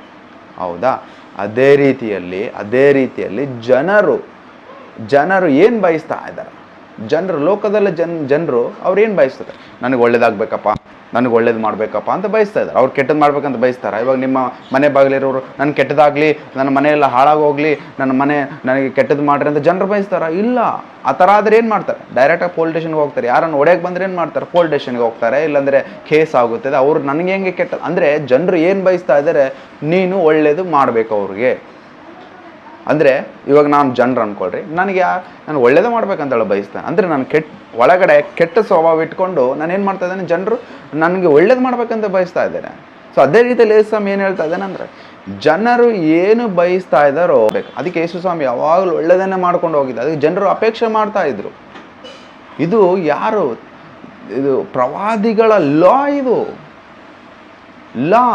ಹೌದಾ? ಅದೇ ರೀತಿಯಲ್ಲಿ ಅದೇ ರೀತಿಯಲ್ಲಿ ಜನರು ಜನರು ಏನು ಬಯಸ್ತಾ ಇದ್ದಾರೆ? ಜನರು, ಲೋಕದಲ್ಲಿ ಜನ್, ಜನರು ಅವ್ರೇನು ಬಯಸ್ತಾರೆ? ನನಗೆ ಒಳ್ಳೇದಾಗಬೇಕಪ್ಪ, ನನಗೆ ಒಳ್ಳೇದು ಮಾಡಬೇಕಪ್ಪ ಅಂತ ಬಯಸ್ತಾ ಇದ್ದಾರೆ. ಅವ್ರು ಕೆಟ್ಟದ್ದು ಮಾಡ್ಬೇಕಂತ ಬಯಸ್ತಾರೆ. ಇವಾಗ ನಿಮ್ಮ ಮನೆ ಬಾಗಿಲಿರೋರು, ನನ್ನ ಕೆಟ್ಟದಾಗಲಿ, ನನ್ನ ಮನೆಯೆಲ್ಲ ಹಾಳಾಗೋಗಲಿ, ನನ್ನ ಮನೆ ನನಗೆ ಕೆಟ್ಟದ್ದು ಮಾಡ್ರಿ ಅಂತ ಜನರು ಬಯಸ್ತಾರ? ಇಲ್ಲ. ಆ ಥರ ಆದರೆ ಏನು ಮಾಡ್ತಾರೆ? ಡೈರೆಕ್ಟಾಗಿ ಪೋಲ್ ಸ್ಟೇಷನ್ಗೆ ಹೋಗ್ತಾರೆ. ಯಾರನ್ನು ಒಡೆಯೋಕೆ ಬಂದರೆ ಏನು ಮಾಡ್ತಾರೆ? ಪೋಲ್ ಸ್ಟೇಷನ್ಗೆ ಹೋಗ್ತಾರೆ. ಇಲ್ಲಾಂದರೆ ಕೇಸ್ ಆಗುತ್ತದೆ. ಅವ್ರು ನನಗೆ ಹೆಂಗೆ ಕೆಟ್ಟ, ಅಂದರೆ ಜನರು ಏನು ಬಯಸ್ತಾ ಇದ್ದಾರೆ? ನೀನು ಒಳ್ಳೇದು ಮಾಡಬೇಕು ಅವ್ರಿಗೆ. ಅಂದರೆ ಇವಾಗ ನಾನು ಜನರು ಅಂದ್ಕೊಳ್ರಿ ನನಗೆ ನಾನು ಒಳ್ಳೇದೇ ಮಾಡ್ಬೇಕಂತೇಳಿ ಬಯಸ್ತೇನೆ. ಅಂದರೆ ನಾನು ಕೆಟ್ಟ ಒಳಗಡೆ ಕೆಟ್ಟ ಸ್ವಭಾವ ಇಟ್ಕೊಂಡು ನಾನು ಏನು ಮಾಡ್ತಾ ಇದ್ದೇನೆ, ಜನರು ನನಗೆ ಒಳ್ಳೇದು ಮಾಡ್ಬೇಕಂತ ಬಯಸ್ತಾ ಇದ್ದೇನೆ. ಸೊ ಅದೇ ರೀತಿಯಲ್ಲಿ ಯೇಸು ಸ್ವಾಮಿ ಏನು ಹೇಳ್ತಾ ಇದ್ದಾನೆ ಅಂದರೆ, ಜನರು ಏನು ಬಯಸ್ತಾ ಇದ್ದಾರೋ ಬೇಕು. ಅದಕ್ಕೆ ಯೇಸು ಸ್ವಾಮಿ ಯಾವಾಗಲೂ ಒಳ್ಳೆಯದನ್ನೇ ಮಾಡ್ಕೊಂಡು ಹೋಗಿದ್ದೆ. ಅದಕ್ಕೆ ಜನರು ಅಪೇಕ್ಷೆ ಮಾಡ್ತಾ ಇದ್ರು. ಇದು ಯಾರು? ಇದು ಪ್ರವಾದಿಗಳ ಲಾ ಇದು. ಲಾ.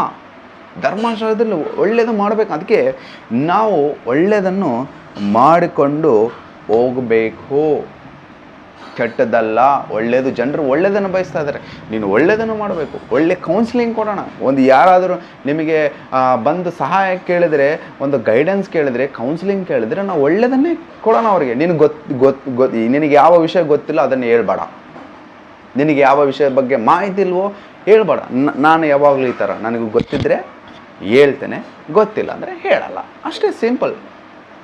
ಧರ್ಮಶಾಸ್ತ್ರದಲ್ಲಿ ಒಳ್ಳೆಯದು ಮಾಡಬೇಕು. ಅದಕ್ಕೆ ನಾವು ಒಳ್ಳೆಯದನ್ನು ಮಾಡಿಕೊಂಡು ಹೋಗಬೇಕು. ಕೆಟ್ಟದ್ದಲ್ಲ ಒಳ್ಳೆಯದು ಜನರು ಒಳ್ಳೆಯದನ್ನು ಬಯಸ್ತಾ ಇದ್ದಾರೆ. ನೀನು ಒಳ್ಳೆಯದನ್ನು ಮಾಡಬೇಕು. ಒಳ್ಳೆ ಕೌನ್ಸಿಲಿಂಗ್ ಕೊಡೋಣ. ಒಂದು ಯಾರಾದರೂ ನಿಮಗೆ ಬಂದು ಸಹಾಯ ಕೇಳಿದರೆ, ಒಂದು ಗೈಡೆನ್ಸ್ ಕೇಳಿದರೆ ಕೌನ್ಸಿಲಿಂಗ್ ಕೇಳಿದರೆ ನಾವು ಒಳ್ಳೆಯದನ್ನೇ ಕೊಡೋಣ ಅವರಿಗೆ. ನಿನಗೆ ಗೊತ್ತು ಗೊತ್ತು ಗೊತ್ತು ನಿನಗೆ ಯಾವ ವಿಷಯ ಗೊತ್ತಿಲ್ಲ ಅದನ್ನು ಹೇಳ್ಬೇಡ. ನಿನಗೆ ಯಾವ ವಿಷಯದ ಬಗ್ಗೆ ಮಾಹಿತಿ ಇಲ್ವೋ ಹೇಳ್ಬೇಡ. ನಾನು ಯಾವಾಗಲೂ ಈ ಥರ. ನನಗೆ ಗೊತ್ತಿದ್ದರೆ ಹೇಳ್ತೇನೆ, ಗೊತ್ತಿಲ್ಲ ಅಂದರೆ ಹೇಳಲ್ಲ. ಅಷ್ಟೇ ಸಿಂಪಲ್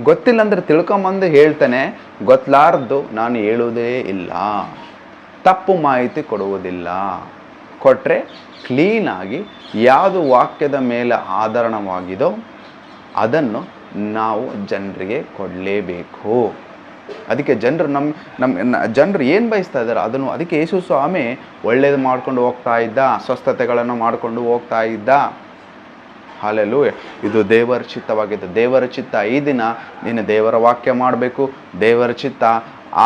ಗೊತ್ತಿಲ್ಲ ಅಂದರೆ ತಿಳ್ಕೊಂಬಂದು ಹೇಳ್ತೇನೆ ಗೊತ್ತಲಾರ್ದು ನಾನು ಹೇಳುವುದೇ ಇಲ್ಲ. ತಪ್ಪು ಮಾಹಿತಿ ಕೊಡುವುದಿಲ್ಲ. ಕೊಟ್ಟರೆ ಕ್ಲೀನಾಗಿ ಯಾವುದು ವಾಕ್ಯದ ಮೇಲೆ ಆಧಾರಣವಾಗಿದೋ ಅದನ್ನು ನಾವು ಜನರಿಗೆ ಕೊಡಲೇಬೇಕು. ಅದಕ್ಕೆ ಜನರು ನಮ್ಮ ನಮ್ಮ ಜನರು ಏನು ಬಯಸ್ತಾ ಇದ್ದಾರೆ ಅದನ್ನು, ಅದಕ್ಕೆ ಯೇಸು ಸ್ವಾಮಿ ಒಳ್ಳೇದು ಮಾಡ್ಕೊಂಡು ಹೋಗ್ತಾ ಇದ್ದ, ಸ್ವಸ್ಥತೆಗಳನ್ನು ಮಾಡಿಕೊಂಡು ಹೋಗ್ತಾ ಇದ್ದ. ಹಾಲೆಲ್ಲೂ ಇದು ದೇವರ ಚಿತ್ತವಾಗಿದೆ ದೇವರ ಚಿತ್ತ ಈ ದಿನ ನೀನು ದೇವರ ವಾಕ್ಯ ಮಾಡಬೇಕು. ದೇವರ ಚಿತ್ತ ಆ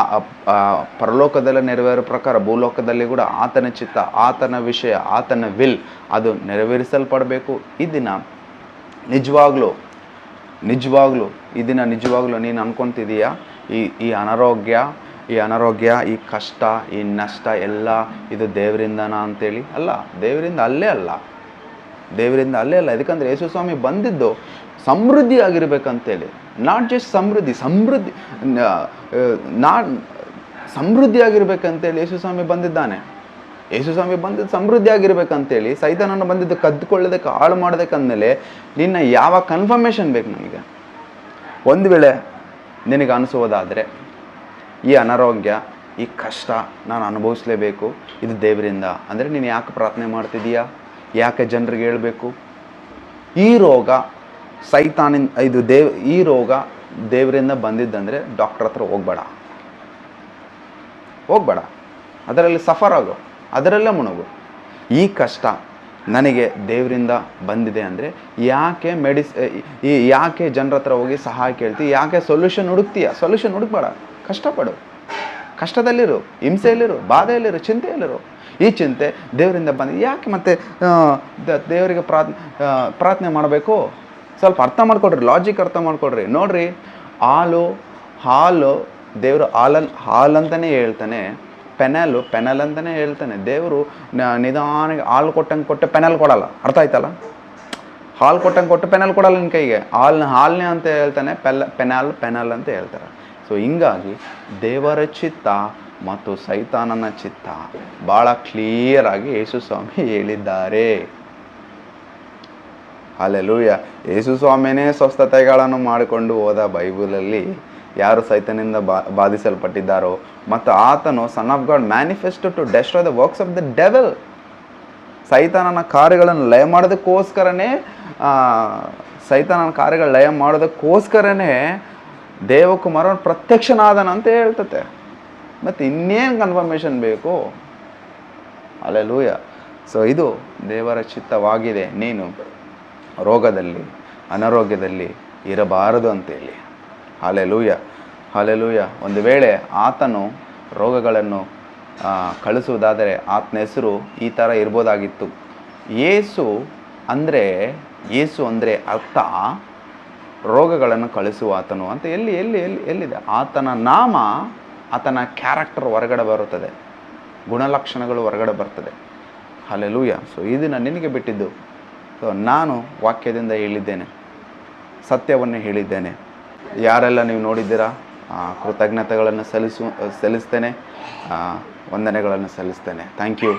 ಪರಲೋಕದಲ್ಲಿ ನೆರವೇರೋ ಪ್ರಕಾರ, ಭೂಲೋಕದಲ್ಲಿ ಕೂಡ ಆತನ ಚಿತ್ತ, ಆತನ ವಿಷಯ, ಆತನ ವಿಲ್ ಅದು ನೆರವೇರಿಸಲ್ಪಡಬೇಕು. ಈ ದಿನ ನಿಜವಾಗ್ಲೂ ನಿಜವಾಗ್ಲೂ, ಈ ದಿನ ನಿಜವಾಗ್ಲೂ ನೀನು ಅನ್ಕೊತಿದೀಯಾ? ಈ ಈ ಅನಾರೋಗ್ಯ ಈ ಅನಾರೋಗ್ಯ, ಈ ಕಷ್ಟ, ಈ ನಷ್ಟ ಎಲ್ಲ ಇದು ದೇವರಿಂದನಾ ಅಂತೇಳಿ? ಅಲ್ಲ, ದೇವರಿಂದ ಅಲ್ಲೇ ಅಲ್ಲ. ದೇವರಿಂದ ಅಲ್ಲೇ ಅಲ್ಲ, ಯಾಕಂದರೆ ಯೇಸು ಸ್ವಾಮಿ ಬಂದಿದ್ದು ಸಮೃದ್ಧಿ ಆಗಿರ್ಬೇಕಂತೇಳಿ ನಾಟ್ ಜಸ್ಟ್ ಸಮೃದ್ಧಿ ಸಮೃದ್ಧಿ, ನಾ ಸಮೃದ್ಧಿಯಾಗಿರ್ಬೇಕಂತೇಳಿ ಯೇಸು ಸ್ವಾಮಿ ಬಂದಿದ್ದಾನೆ. ಯೇಸು ಸ್ವಾಮಿ ಬಂದಿದ್ದು ಸಮೃದ್ಧಿಯಾಗಿರ್ಬೇಕಂತೇಳಿ ಸೈತಾನನ್ನು ಬಂದಿದ್ದು ಕದ್ದುಕೊಳ್ಳೋದಕ್ಕೆ, ಹಾಳು ಮಾಡೋದಕ್ಕಂದಮೇಲೆ ನಿನ್ನ ಯಾವ ಕನ್ಫರ್ಮೇಷನ್ ಬೇಕು ನನಗೆ ಒಂದು ವೇಳೆ ನಿನಗೆ ಅನಿಸುವುದಾದರೆ, ಈ ಅನಾರೋಗ್ಯ, ಈ ಕಷ್ಟ ನಾನು ಅನುಭವಿಸಲೇಬೇಕು, ಇದು ದೇವರಿಂದ. ಅಂದರೆ ನೀನು ಯಾಕೆ ಪ್ರಾರ್ಥನೆ ಮಾಡ್ತಿದೀಯಾ ಯಾಕೆ ಜನರಿಗೆ ಹೇಳಬೇಕು? ಈ ರೋಗ ಸೈತಾನಿಂದ ಇದು ದೇವ್, ಈ ರೋಗ ದೇವರಿಂದ ಬಂದಿದ್ದಂದರೆ ಡಾಕ್ಟ್ರ್ ಹತ್ರ ಹೋಗ್ಬೇಡ. ಹೋಗ್ಬೇಡ. ಅದರಲ್ಲಿ ಸಫರ್ ಆಗು, ಅದರಲ್ಲೇ ಮುಣಗು. ಈ ಕಷ್ಟ ನನಗೆ ದೇವರಿಂದ ಬಂದಿದೆ ಅಂದರೆ ಯಾಕೆ ಮೆಡಿಸ್ ಈ ಯಾಕೆ ಜನರ ಹತ್ರ ಹೋಗಿ ಸಹಾಯ ಕೇಳ್ತಿ, ಯಾಕೆ ಸೊಲ್ಯೂಷನ್ ಹುಡುಕ್ತೀಯ? ಸೊಲ್ಯೂಷನ್ ಹುಡುಕ್ಬೇಡ, ಕಷ್ಟಪಡು. ಕಷ್ಟದಲ್ಲಿರು, ಹಿಂಸೆಯಲ್ಲಿರು, ಬಾಧೆಯಲ್ಲಿರು, ಚಿಂತೆಯಲ್ಲಿರು. ಈ ಚಿಂತೆ ದೇವರಿಂದ ಬಂದಿದೆ ಯಾಕೆ ಮತ್ತೆ ದೇವರಿಗೆ ಪ್ರಾರ್ಥನೆ ಪ್ರಾರ್ಥನೆ ಮಾಡಬೇಕು? ಸ್ವಲ್ಪ ಅರ್ಥ ಮಾಡ್ಕೊಡ್ರಿ ಲಾಜಿಕ್ ಅರ್ಥ ಮಾಡ್ಕೊಡ್ರಿ. ನೋಡ್ರಿ, ಹಾಲು ಹಾಲು ದೇವರು ಹಾಲನ್ ಹಾಲಂತಲೇ ಹೇಳ್ತಾನೆ. ಪೆನಲು ಪೆನಲ್ ಅಂತಲೇ ಹೇಳ್ತಾನೆ. ದೇವರು ನಿಧಾನಕ್ಕೆ ಹಾಲು ಕೊಟ್ಟಂಗೆ ಕೊಟ್ಟು ಪೆನಲ್ ಕೊಡಲ್ಲ. ಅರ್ಥ ಆಯ್ತಲ್ಲ? ಹಾಲು ಕೊಟ್ಟಂಗೆ ಕೊಟ್ಟು ಪೆನಲ್ ಕೊಡಲ್ಲ ನಿನ್ನ ಕೈಗೆ. ಹಾಲ್ನ ಹಾಲ್ನೇ ಅಂತ ಹೇಳ್ತಾನೆ. ಪೆಲ್ಲ ಪೆನಾಲ್ ಪೆನಲ್ ಅಂತ ಹೇಳ್ತಾರೆ. ಸೊ ಹಿಂಗಾಗಿ ದೇವರ ಚಿತ್ತ ಮತ್ತು ಸೈತಾನನ ಚಿತ್ತ ಭಾಳ ಕ್ಲಿಯರಾಗಿ ಯೇಸು ಸ್ವಾಮಿ ಹೇಳಿದ್ದಾರೆ. ಅಲ್ಲೆಲೂಯ ಯೇಸು ಸ್ವಾಮಿನೇ ಸ್ವಸ್ಥತೆಗಳನ್ನು ಮಾಡಿಕೊಂಡು ಹೋದ ಬೈಬಲಲ್ಲಿ ಯಾರು ಸೈತನಿಂದ ಬಾ, ಬಾಧಿಸಲ್ಪಟ್ಟಿದ್ದಾರೋ ಮತ್ತು ಆತನು son of God manifesto to destroy the works of the devil ಸೈತಾನನ ಕಾರ್ಯಗಳನ್ನು ಲಯ ಮಾಡೋದಕ್ಕೋಸ್ಕರನೇ ಸೈತಾನನ ಕಾರ್ಯಗಳು ಲಯ ಮಾಡೋದಕ್ಕೋಸ್ಕರನೇ ದೇವಕುಮಾರನ ಪ್ರತ್ಯಕ್ಷನಾದನ ಅಂತ ಹೇಳ್ತತೆ. ಮತ್ತು ಇನ್ನೇನು ಕನ್ಫರ್ಮೇಷನ್ ಬೇಕು? ಅಲ್ಲೆಲೂಯ ಸೊ ಇದು ದೇವರ ಚಿತ್ತವಾಗಿದೆ. ನೀನು ರೋಗದಲ್ಲಿ, ಅನಾರೋಗ್ಯದಲ್ಲಿ ಇರಬಾರದು ಅಂತೇಳಿ. ಹಾಲೆಲೂಯ ಹಾಲೆಲೂಯ ಒಂದು ವೇಳೆ ಆತನು ರೋಗಗಳನ್ನು ಕಳಿಸುವುದಾದರೆ ಆತನ ಹೆಸರು ಈ ಥರ ಇರ್ಬೋದಾಗಿತ್ತು. ಏಸು ಅಂದರೆ ಏಸು ಅಂದರೆ ಅರ್ಥ ರೋಗಗಳನ್ನು ಕಳಿಸುವ ಆತನು ಅಂತ ಎಲ್ಲಿ ಎಲ್ಲಿ ಎಲ್ಲಿ, ಎಲ್ಲಿದೆ? ಆತನ ನಾಮ ಆತನ ಕ್ಯಾರೆಕ್ಟರ್ ಹೊರಗಡೆ ಬರುತ್ತದೆ. ಗುಣಲಕ್ಷಣಗಳು ಹೊರಗಡೆ ಬರ್ತದೆ. ಅಲ್ಲೆಲೂಯ ಸೊ ಇದನ್ನು ನಿನಗೆ ಬಿಟ್ಟಿದ್ದು. ಸೊ ನಾನು ವಾಕ್ಯದಿಂದ ಹೇಳಿದ್ದೇನೆ. ಸತ್ಯವನ್ನು ಹೇಳಿದ್ದೇನೆ. ಯಾರೆಲ್ಲ ನೀವು ನೋಡಿದ್ದೀರಾ? ಕೃತಜ್ಞತೆಗಳನ್ನು ಸಲ್ಲಿಸು, ಸಲ್ಲಿಸ್ತೇನೆ. ವಂದನೆಗಳನ್ನು ಸಲ್ಲಿಸ್ತೇನೆ. Thank you